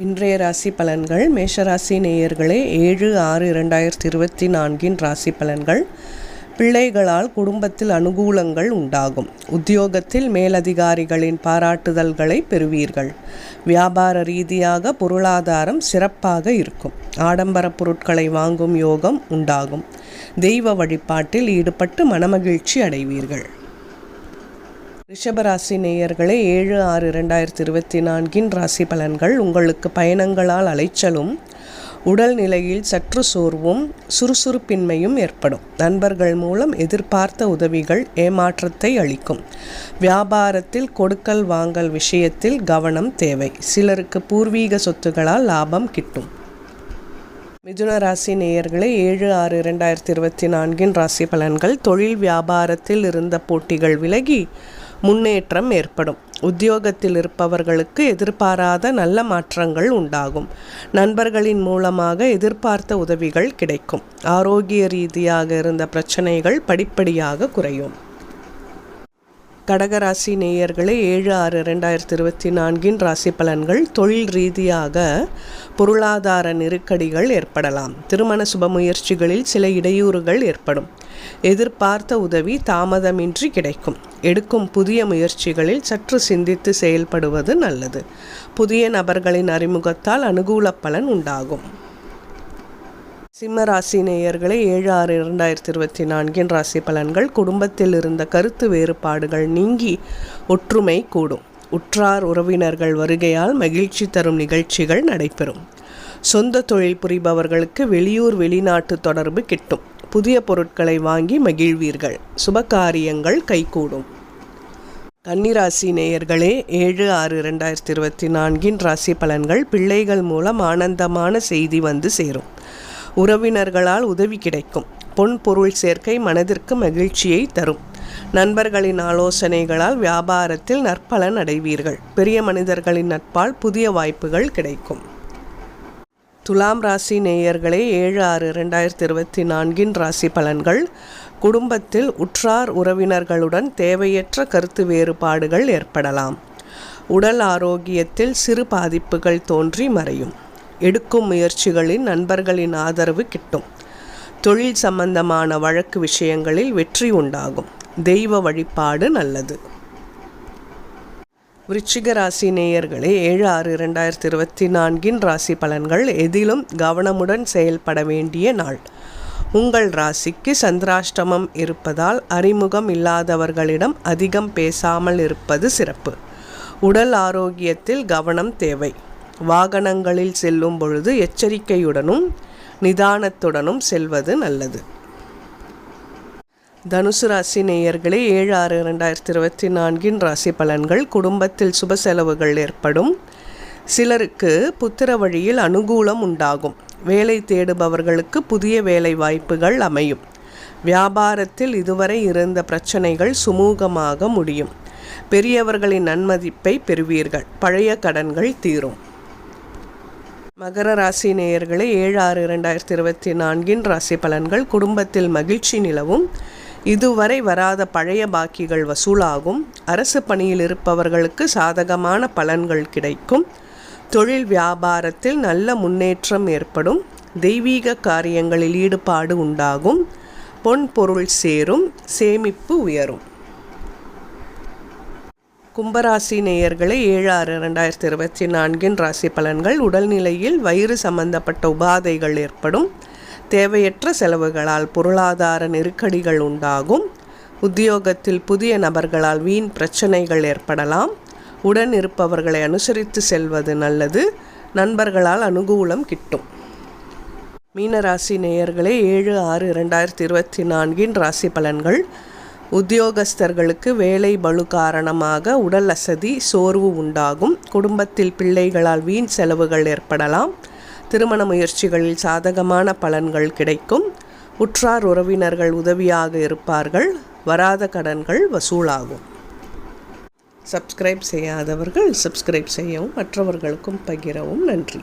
இன்றைய ராசி பலன்கள். மேஷராசி நேயர்களே ஏழு ஆறு இரண்டாயிரத்தி இருபத்தி நான்கின் ராசி பலன்கள். பிள்ளைகளால் குடும்பத்தில் அனுகூலங்கள் உண்டாகும். உத்தியோகத்தில் மேலதிகாரிகளின் பாராட்டுதல்களை பெறுவீர்கள். வியாபார ரீதியாக பொருளாதாரம் சிறப்பாக இருக்கும். ஆடம்பர பொருட்களை வாங்கும் யோகம் உண்டாகும். தெய்வ வழிபாட்டில் ஈடுபட்டு மனமகிழ்ச்சி அடைவீர்கள். ரிஷபராசி நேயர்களே ஏழு ஆறு ரெண்டாயிரத்தி இருபத்தி நான்கின் ராசி பலன்கள் உங்களுக்கு பயணங்களால் அலைச்சலும் உடல் நிலையில் சற்று சோர்வும் சுறுசுறுப்பின்மையும் ஏற்படும். நண்பர்கள் மூலம் எதிர்பார்த்த உதவிகள் ஏமாற்றத்தை அளிக்கும். வியாபாரத்தில் கொடுக்கல் வாங்கல் விஷயத்தில் கவனம் தேவை. சிலருக்கு பூர்வீக சொத்துகளால் லாபம் கிட்டும். மிதுன ராசி நேயர்களே ஏழு ஆறு இரண்டாயிரத்தி இருபத்தி நான்கின் ராசி பலன்கள் தொழில் வியாபாரத்தில் இருந்த போட்டிகள் விலகி முன்னேற்றம் ஏற்படும். உத்தியோகத்தில் இருப்பவர்களுக்கு எதிர்பாராத நல்ல மாற்றங்கள் உண்டாகும். நண்பர்களின் மூலமாக எதிர்பார்த்த உதவிகள் கிடைக்கும். ஆரோக்கிய ரீதியாக இருந்த பிரச்சனைகள் படிப்படியாக குறையும். கடகராசி நேயர்களே ஏழு ஆறு ரெண்டாயிரத்தி இருபத்தி நான்கின் ராசி பலன்கள் தொழில் ரீதியாக பொருளாதார நெருக்கடிகள் ஏற்படலாம். திருமண சுப முயற்சிகளில் சில இடையூறுகள் ஏற்படும். எதிர்பார்த்த உதவி தாமதமின்றி கிடைக்கும். எடுக்கும் புதிய முயற்சிகளில் சற்று சிந்தித்து செயல்படுவது நல்லது. புதிய நபர்களின் அறிமுகத்தால் அனுகூல பலன் உண்டாகும். சிம்மராசி நேயர்களே ஏழு ஆறு இரண்டாயிரத்தி இருபத்தி நான்கின் ராசி பலன்கள் குடும்பத்தில் இருந்த கருத்து வேறுபாடுகள் நீங்கி ஒற்றுமை கூடும். உற்றார் உறவினர்கள் வருகையால் மகிழ்ச்சி தரும் நிகழ்ச்சிகள் நடைபெறும். சொந்த தொழில் புரிபவர்களுக்கு வெளியூர் வெளிநாட்டு தொடர்பு கிட்டும். புதிய பொருட்களை வாங்கி மகிழ்வீர்கள். சுபகாரியங்கள் கைகூடும். கன்னிராசி நேயர்களே ஏழு ஆறு ரெண்டாயிரத்தி இருபத்தி நான்கின் ராசி பலன்கள் பிள்ளைகள் மூலம் ஆனந்தமான செய்தி வந்து சேரும். உறவினர்களால் உதவி கிடைக்கும். பொன் பொருள் சேர்க்கை மனதிற்கு மகிழ்ச்சியை தரும். நண்பர்களின் ஆலோசனைகளால் வியாபாரத்தில் நற்பலன் அடைவீர்கள். பெரிய மனிதர்களின் நட்பால் புதிய வாய்ப்புகள் கிடைக்கும். துலாம் ராசி நேயர்களே ஏழு ஆறு ரெண்டாயிரத்தி இருபத்தி நான்கின் ராசி பலன்கள். குடும்பத்தில் உற்றார் உறவினர்களுடன் தேவையற்ற கருத்து வேறுபாடுகள் ஏற்படலாம். உடல் ஆரோக்கியத்தில் சிறு பாதிப்புகள் தோன்றி மறையும். எடுக்கும் முயற்சிகளின் நண்பர்களின் ஆதரவு கிட்டும். தொழில் சம்பந்தமான வழக்கு விஷயங்களில் வெற்றி உண்டாகும். தெய்வ வழிபாடு நல்லது. விருச்சிக ராசி நேயர்களே ஏழு ஆறு இரண்டாயிரத்தி இருபத்தி நான்கின் ராசி பலன்கள் எதிலும் கவனமுடன் செயல்பட வேண்டிய நாள். உங்கள் ராசிக்கு சந்திராஷ்டமம் இருப்பதால் அறிமுகம் இல்லாதவர்களிடம் அதிகம் பேசாமல் இருப்பது சிறப்பு. உடல் ஆரோக்கியத்தில் கவனம் தேவை. வாகனங்களில் செல்லும் பொழுது எச்சரிக்கையுடனும் நிதானத்துடனும் செல்வது நல்லது. தனுசு ராசி நேயர்களே ஏழு ஆறு ரெண்டாயிரத்தி இருபத்தி நான்கின் ராசி பலன்கள் குடும்பத்தில் சுப செலவுகள் ஏற்படும். சிலருக்கு புத்திர வழியில் அனுகூலம் உண்டாகும். வேலை தேடுபவர்களுக்கு புதிய வேலை வாய்ப்புகள் அமையும். வியாபாரத்தில் இதுவரை இருந்த பிரச்சனைகள் சுமூகமாக முடியும். பெரியவர்களின் நன்மதிப்பை பெறுவீர்கள். பழைய கடன்கள் தீரும். மகர ராசி நேயர்களே ஏழு ஆறு இரண்டாயிரத்தி இருபத்தி நான்கின் ராசி பலன்கள் குடும்பத்தில் மகிழ்ச்சி நிலவும். இதுவரை வராத பழைய பாக்கிகள் வசூலாகும். அரசு பணியில் இருப்பவர்களுக்கு சாதகமான பலன்கள் கிடைக்கும். தொழில் வியாபாரத்தில் நல்ல முன்னேற்றம் ஏற்படும். தெய்வீக காரியங்களில் ஈடுபாடு உண்டாகும். பொன் பொருள் சேரும் சேமிப்பு உயரும். கும்பராசி நேயர்களே ஏழு ஆறு ரெண்டாயிரத்தி இருபத்தி நான்கின் ராசி பலன்கள் உடல்நிலையில் வயிறு சம்பந்தப்பட்ட உபாதைகள் ஏற்படும். தேவையற்ற செலவுகளால் பொருளாதார நெருக்கடிகள் உண்டாகும். உத்தியோகத்தில் புதிய நபர்களால் வீண் பிரச்சனைகள் ஏற்படலாம். உடன் இருப்பவர்களை அனுசரித்து செல்வது நல்லது. நண்பர்களால் அனுகூலம் கிட்டும். மீனராசி நேயர்களே ஏழு ஆறு இரண்டாயிரத்தி இருபத்தி நான்கின் ராசி பலன்கள். உத்தியோகஸ்தர்களுக்கு வேலை பலு காரணமாக உடல் அசதி சோர்வு உண்டாகும். குடும்பத்தில் பிள்ளைகளால் வீண் செலவுகள் ஏற்படலாம். திருமண முயற்சிகளில் சாதகமான பலன்கள் கிடைக்கும். உற்றார் உறவினர்கள் உதவியாக இருப்பார்கள். வராத கடன்கள் வசூலாகும். சப்ஸ்கிரைப் செய்யாதவர்கள் சப்ஸ்கிரைப் செய்யவும் மற்றவர்களுக்கும் பகிரவும். நன்றி.